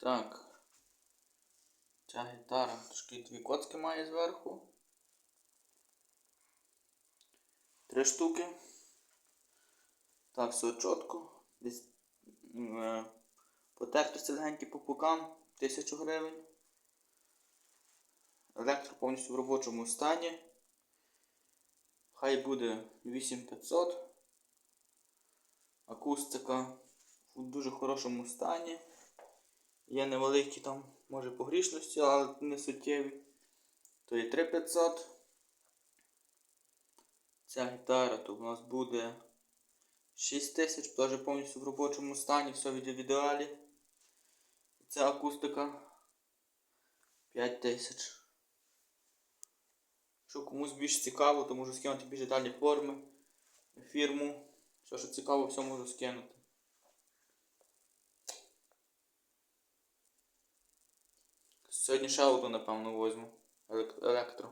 Так. Ця гітара трошки дві коцки має зверху. Три штуки. Так, все. Десь е, потертості легенькі по бокам. Тисячу гривень. Електро повністю в робочому стані. Хай буде 8500. Акустика в дуже хорошому стані. Є невеликі там, може, погрішності, але не суттєві. То є 3500. Ця гітара то в нас буде 6000, теж повністю в робочому стані, все в ідеалі. Ця акустика 5000. Якщо комусь більш цікаво, то можу скинути більш детальні форми, фірму. Все, що цікаво, все можу скинути. Сьогодні ще одну, напевно, возьму. Елек- Електро.